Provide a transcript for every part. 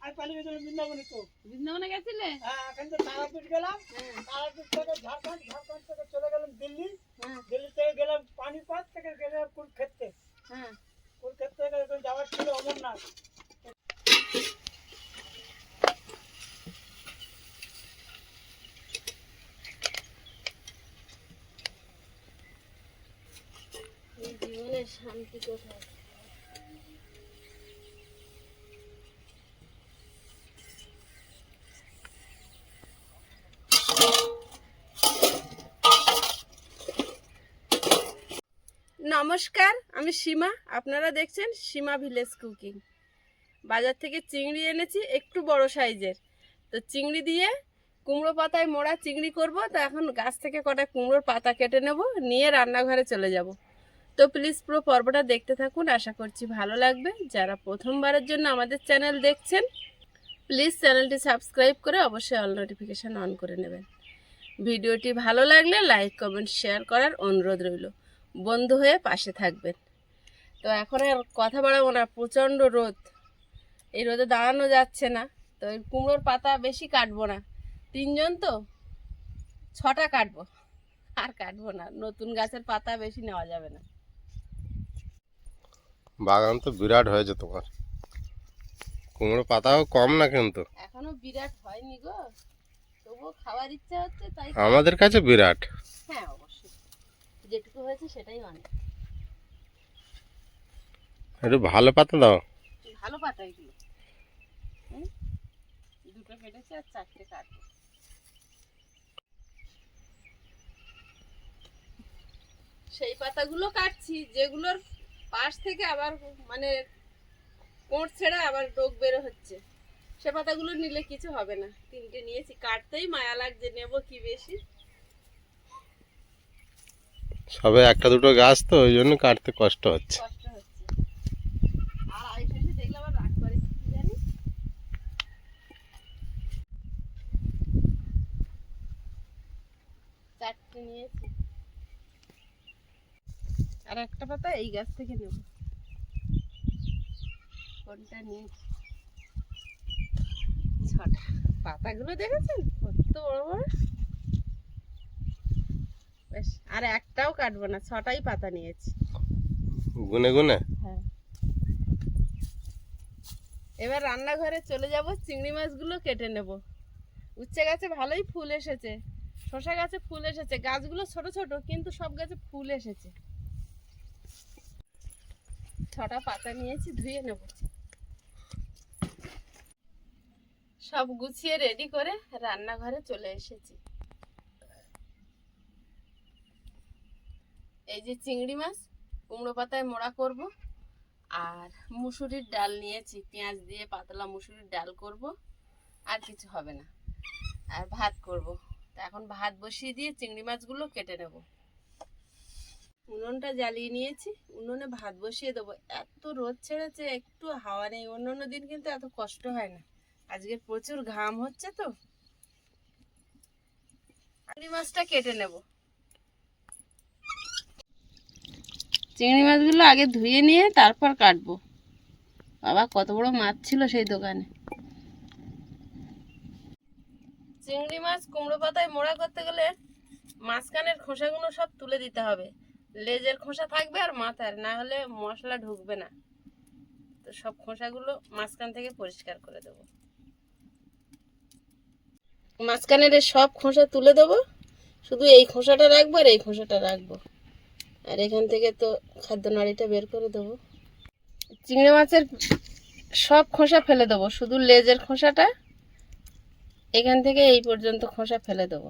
পালিয়ে গেছিলাম বৃন্দাবনে তো। বৃন্দাবনে গেছিলে? হ্যাঁ এখান থেকে তারাপীঠ গেলাম। হ্যাঁ। তারাপীঠ থেকে ঝাড়খণ্ড ঝাড়খণ্ড থেকে চলে গেলাম দিল্লি। হ্যাঁ। দিল্লি থেকে গেলাম পানিপথ থেকে গেলাম হ্যাঁ। যাওয়ার ছিল অমরনাথ। জীবনের শান্তি কোথায়? নমস্কার, আমি সীমা। আপনারা দেখছেন সীমা ভিলেজ কুকিং। বাজার থেকে চিংড়ি এনেছি, একটু বড় সাইজের। তো চিংড়ি দিয়ে কুমড়ো পাতায় মোড়া চিংড়ি করব, তো এখন গাছ থেকে কটা কুমড়োর পাতা কেটে নেব, নিয়ে রান্নাঘরে চলে যাব। তো প্লিজ পুরো পর্বটা দেখতে থাকুন, আশা করছি ভালো লাগবে। যারা প্রথমবারের জন্য আমাদের চ্যানেল দেখছেন, প্লিজ চ্যানেলটি সাবস্ক্রাইব করে অবশ্যই অল নোটিফিকেশান অন করে নেবেন। ভিডিওটি ভালো লাগলে লাইক, কমেন্ট, শেয়ার করার অনুরোধ রইল। বন্ধু হয়ে পাশে থাকবেন। তো এখন আর কথা বাড়াবো না প্রচণ্ড রোদ। এই রোদে দাঁড়ানো যাচ্ছে না তো এই কুমড়োর পাতা বেশি কাটবো না। তিনজন তো ছটা কাটবো। আর কাটবো না নতুন গাছের পাতা বেশি নেওয়া যাবে না। বাগান তো বিরাট হয়েছে তোমার। কুমড়ো পাতাও কম না কিন্তু। এখনও বিরাট হয়নি গো। তবুও খাওয়ার ইচ্ছা হচ্ছে তাই আমাদের কাছে বিরাট। হ্যাঁ যেটুকু হয়েছে সেটাই অনেক। একটু ভালো পাতা দাও। ভালো পাতা এগুলো। দুটো কেটেছে আর চারটে কাটবো। সেই পাতাগুলো কাটছি যেগুলোর পাশ থেকে আবার মানে কোঁট ছেড়ে আবার ডোক বেরো হচ্ছে। সে পাতাগুলো নিলে কিছু হবে না। তিনটে নিয়েছি কাটতেই মায়া লাগছে নেব কি বেশি? সবে একটা দুটো গাছ তো, ওই জন্য কাটতে কষ্ট হচ্ছে। আর একটা পাতা এই গাছ থেকে নেব। কোনটা নিয়েছি? ছটা। পাতাগুলো দেখেছেন? কত বড় বড়। বেশ আর একটাও কাটবো না ছটাই পাতা নিয়েছি। গুনে গুনে? হ্যাঁ। এবার রান্নাঘরে চলে যাব চিংড়ি মাছগুলো কেটে নেব। উচ্ছে গাছে ভালোই ফুল এসেছে শশা গাছে ফুল এসেছে গাছগুলো ছোট ছোট কিন্তু সব গাছে ফুল এসেছে। ছটা পাতা নিয়েছি ধুয়ে নেব। সব গুছিয়ে রেডি করে রান্নাঘরে চলে এসেছি। এই যে চিংড়ি মাছ, কুমড়ো পাতায় মোড়া করব আর মুসুরির ডাল নিয়েছি। পেঁয়াজ দিয়ে পাতলা মুসুরির ডাল করব, আর কিছু হবে না। আর ভাত করব। তা এখন ভাত বসিয়ে দিয়ে চিংড়ি মাছগুলো কেটে নেব। উনুনটা জ্বালিয়ে নিয়েছি। উনুনে ভাত বসিয়ে দেবো। এত রোদ ছেড়েছে, একটু হাওয়া নেই। অন্য অন্য দিন কিন্তু এত কষ্ট হয় না। আজকে প্রচুর ঘাম হচ্ছে তো। চিংড়ি মাছটা কেটে নেব। চিংড়ি মাছগুলো আগে ধুয়ে নিয়ে তারপর কাটবো। বাবা, কত বড় মাছ ছিল সেই দোকানে। চিংড়ি মাছ কুমড়ো পাতায় মোড়া করতে গেলে মাঝখানের খোসাগুলো সব তুলে দিতে হবে। লেজের খোসা থাকবে আর মাথার, না হলে মশলা ঢুকবে না। তো সব খোসাগুলো মাঝখান থেকে পরিষ্কার করে দেবো। মাঝখানের সব খোসা তুলে দেবো। শুধু এই খোসাটা রাখব আর এই খোসাটা রাখব। আর এখান থেকে তো খাদ্য নাড়িটা বের করে দেবো। চিংড়ি মাছের সব খোসা ফেলে দেবো, শুধু লেজের খোসাটা। এখান থেকে এই পর্যন্ত খোসা ফেলে দেবো।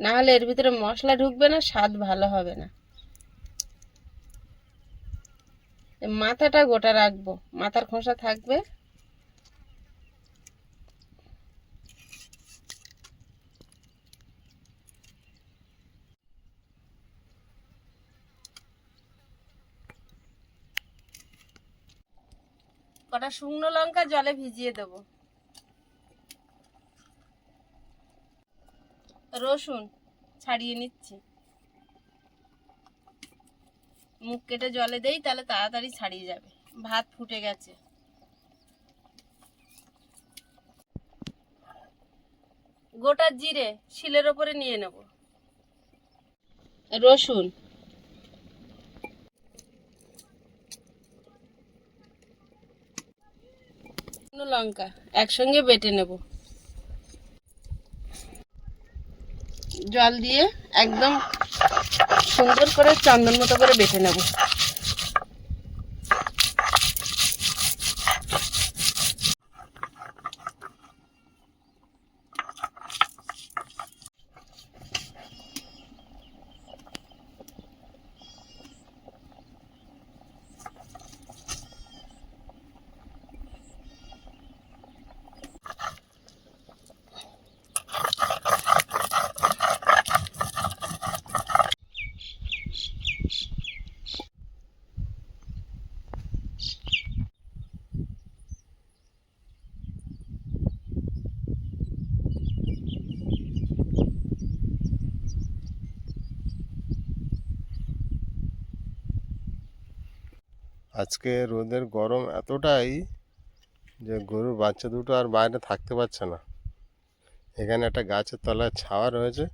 না হলে এর ভিতরে মশলা ঢুকবে না, স্বাদ ভালো হবে না। মাথাটা গোটা রাখব, মাথার খোসা থাকবে। কটা শুকনো লঙ্কা জলে ভিজিয়ে দেব। রসুন ছাড়িয়ে নিচ্ছি। মুখ কেটে জলে দেই, তাহলে তাড়াতাড়ি ছাড়িয়ে যাবে। ভাত ফুটে গেছে। গোটা জিরে শিলের ওপরে নিয়ে নেব। রসুন শুকনো লঙ্কা একসঙ্গে বেটে নেব। জল দিয়ে একদম সুন্দর করে চন্দন মতো করে বেটে নেব। আজকে রোদের গরম এতটাই যে গরুর বাচ্চা দুটো আর বাইরে থাকতে পারছে না। এখানে একটা গাছের তলায় ছাওয়া রয়েছে।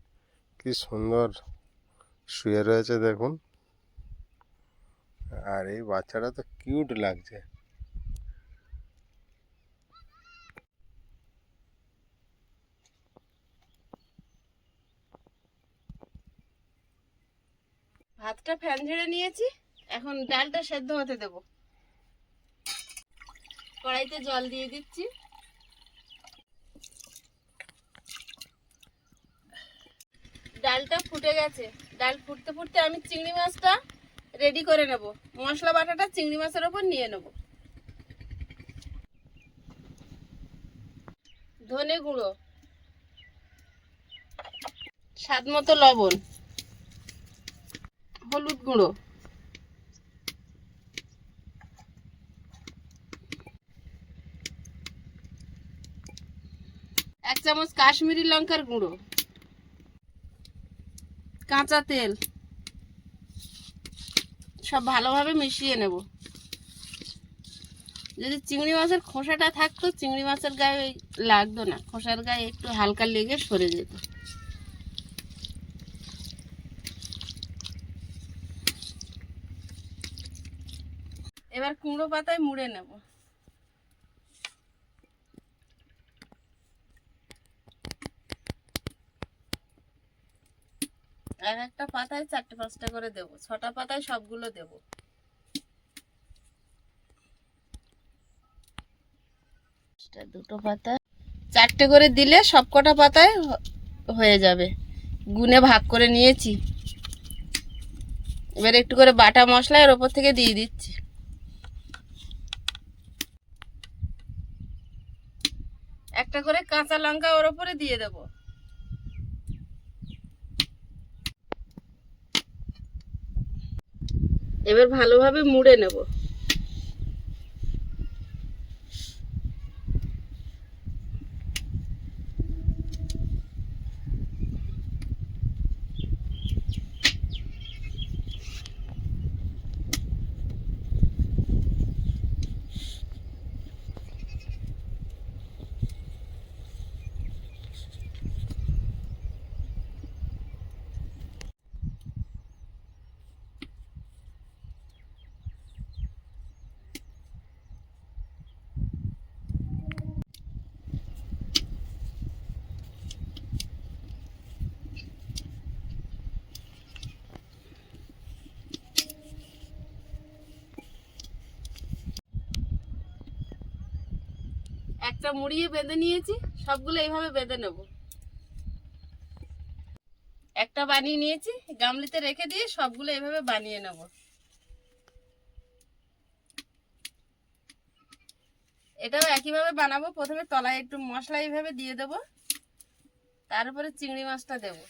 কি সুন্দর শুয়ে রয়েছে দেখুন। আর এই বাচ্চাটা তো কিউট লাগছে। ভাতটা ফ্যান ঝেড়ে নিয়েছি। এখন ডালটা সেদ্ধ হতে দেব। কড়াইতে জল দিয়ে দিচ্ছি। ডালটা ফুটে গেছে। ডাল ফুটতে ফুটতে আমি চিংড়ি মাছটা রেডি করে নেব। মশলা বাটাটা চিংড়ি মাছের ওপর নিয়ে নেব। ধনে গুঁড়ো। স্বাদ মতো লবণ। হলুদ গুঁড়ো। চামচ কাশ্মীরি লঙ্কার গুঁড়ো। কাঁচা তেল। সব ভালোভাবে মিশিয়ে নেব। যদি চিংড়ি মাছের খোসাটা থাকতো, চিংড়ি মাছের গায়ে লাগতো না। খোসার গায়ে একটু হালকা লেগে সরে যেত। এবার কুমড়ো পাতায় মুড়ে নেব। এক একটা পাতায় চারটে পাঁচটা করে দেব। ছটা পাতায় সবগুলো দেব। দুটো পাতা। চারটে করে দিলে সবকটা পাতায় হয়ে যাবে। গুনে ভাগ করে নিয়েছি। এবার একটু করে বাটা মশলা এর ওপর থেকে দিয়ে দিচ্ছি। একটা করে কাঁচা লঙ্কা ওর ওপরে দিয়ে দেব। এবার ভালোভাবে মুড়ে নেব। একটা মুড়িয়ে বেঁধে নিয়েছি, সবগুলো এইভাবে বেঁধে নেব। একটা বানিয়ে নিয়েছি, গামলিতে রেখে দিয়ে সবগুলো এইভাবে বানিয়ে নেব। এটাও একইভাবে বানাবো, প্রথমে তলায় একটু মশলা এইভাবে দিয়ে দেবো, তারপরে চিংড়ি মাছটা দেবো।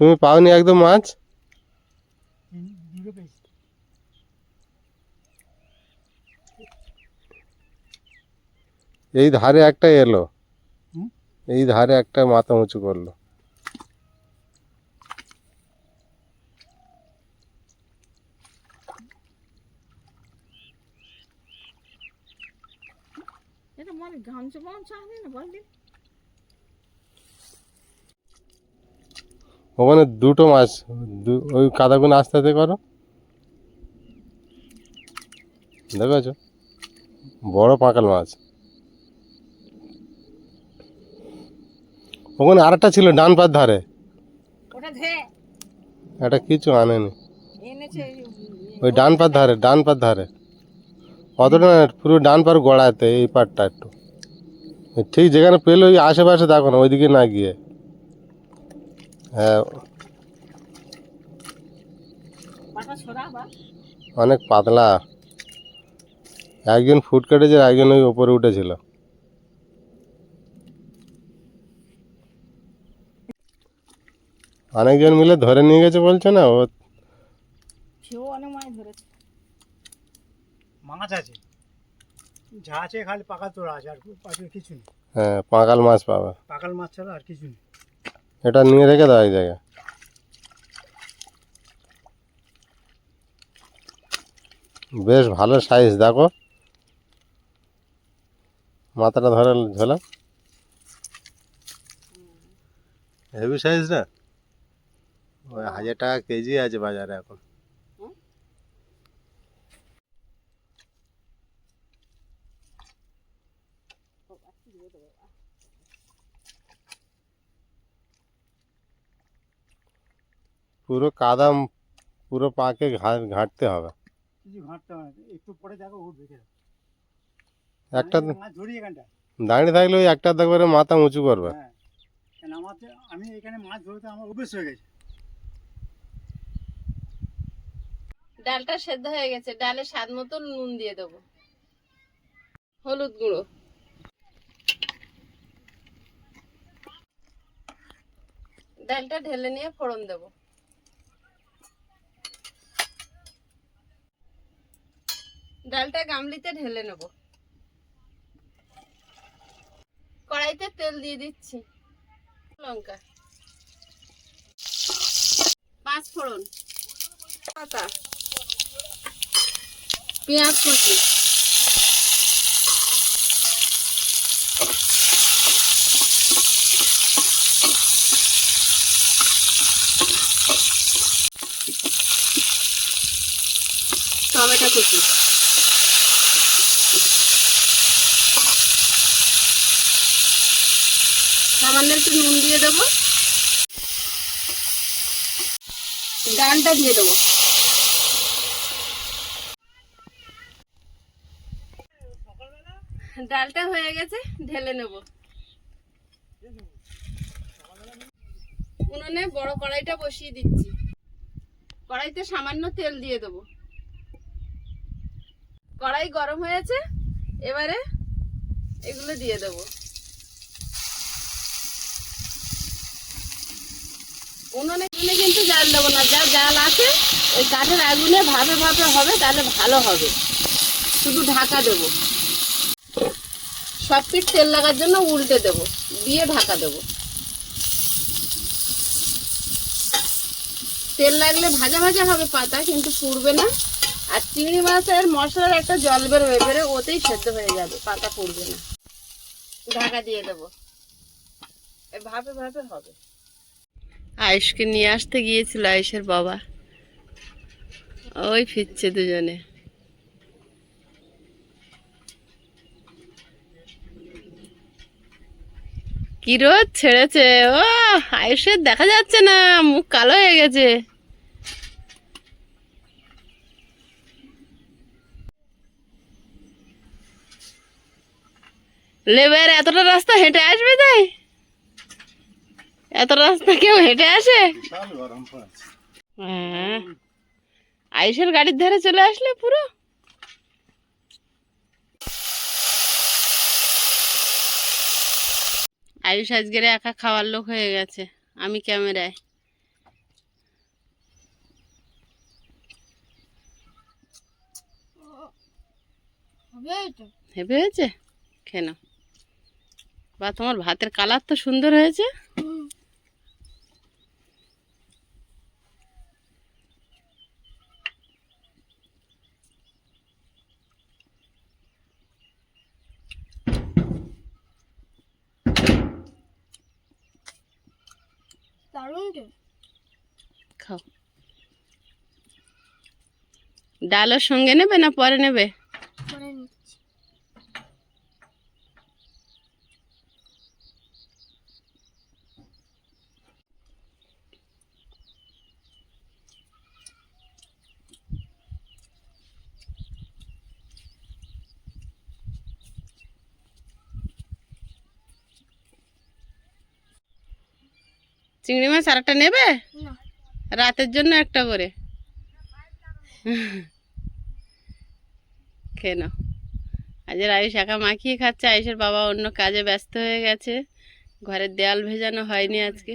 তুমি পাওনি একদম মাছ? এই ধারে একটা এলো। এই ধারে একটা মাথা উঁচু করল। এটা মানে আনে না বললি? ওখানে দুটো মাছ ওই কাদাগুলো আস্তে আস্তে করো। দেখেছ? বড় পাঁকাল মাছ। ওখানে আরেকটা ছিল ডান পার ধারে। এটা কিছু আনেনি। ওই ডান পার ধারে ডান পার ধারে। অতটা না পুরো ডান পার গড়াতে এই পারটা একটু। ঠিক যেখানে পেলে ওই আশেপাশে দেখো না ওইদিকে না গিয়ে। হ্যাঁ। অনেক পাতলা। একজন ফুট কেটেছে একজন ওই ওপরে উঠেছিল। অনেকজন মিলে ধরে নিয়ে গেছে বলছে না? ও মাছ ধরেছে। আছে। যা আছে খালি পাকা তোরা আছে আর কিছু নেই। হ্যাঁ পাঁকাল মাছ পাবে। পাকাল মাছ ছাড়া আর কিছু নেই। এটা নিয়ে রেখে দাও এক জায়গায়। বেশ ভালো সাইজ দেখো। মাথাটা ধরে ঝোলা হেভি সাইজ না? ওই হাজার টাকা কেজি আছে বাজারে এখন। পুরো কাদা পুরো পাকে ঘা- ঘাঁটতে হবে। কিছু ঘাঁটতে হবে একটু পরে দেখো দাঁড়িয়ে থাকলে ওই একটা দেখবে মাথা উঁচু করবে। হ্যাঁ। আমি এখানে মাছ ধরতে আমার অভ্যেস হয়ে গেছে। ডালটা সেদ্ধ হয়ে গেছে। ডালে স্বাদ মতো নুন দিয়ে দেবো। হলুদ গুঁড়ো। ডালটা ঢেলে নিয়ে ফোড়ন দেব। ডালটা গামলিতে ঢেলে নেব। কড়াইতে তেল দিয়ে দিচ্ছি। লঙ্কা। পাঁচ ফোড়ন। পাতা পেঁয়াজ কুচি। টমেটো কুচি। সামান্য একটু নুন দিয়ে দেবো। ডালটা দিয়ে দেবো। ডালটা হয়ে গেছে, ঢেলে নেব। উনুনে বড় কড়াইটা বসিয়ে দিচ্ছি। কড়াইতে সামান্য তেল দিয়ে দেবো। কড়াই গরম হয়েছে, এবারে এগুলো দিয়ে দেবো। উনুনে উনুনে কিন্তু জাল দেবো না। যা জাল আছে, ওই কাঠের আগুনে ভাবে ভাবে হবে, তাহলে ভালো হবে। শুধু ঢাকা দেবো। সব পিঠ তেল লাগার জন্য উল্টে দেবো, দিয়ে ঢাকা দেবো। তেল লাগলে ভাজা ভাজা হবে পাতা, কিন্তু পুড়বে না। আর চিংড়ি মাছের মশলার একটা জল বেরোবে বেরো ওতেই সেদ্ধ হয়ে যাবে, পাতা পুড়বে না। ঢাকা দিয়ে দেবো। ভাবে ভাবে হবে। আয়ুষকে নিয়ে আসতে গিয়েছিল আয়ুষের বাবা। ওই ফিরছে দুজনে। কি রোদ ছেড়েছে? ও, আয়ুষের দেখা যাচ্ছে না, মুখ কালো হয়ে গেছে। লেবার, এতটা রাস্তা হেঁটে আসবে তাই? এত রাস্তা কেউ হেঁটে আসে? হ্যাঁ। আয়ুষের গাড়ির ধারে চলে আসলে পুরো? আয়ুষ আজকের একা খাওয়ার লোক হয়ে গেছে আমি ক্যামেরায়। হেবে হয়েছে? কেন বা তোমার ভাতের কালার তো সুন্দর হয়েছে? ডালের সঙ্গে নেবে না পরে নেবে? চিংড়ি মাছ আরেকটা নেবে? রাতের জন্য একটা করে। কেন আজের আয়ুষ একা মাখিয়ে খাচ্ছে? আয়ুষের বাবা অন্য কাজে ব্যস্ত হয়ে গেছে। ঘরের দেয়াল ভেজানো হয়নি আজকে।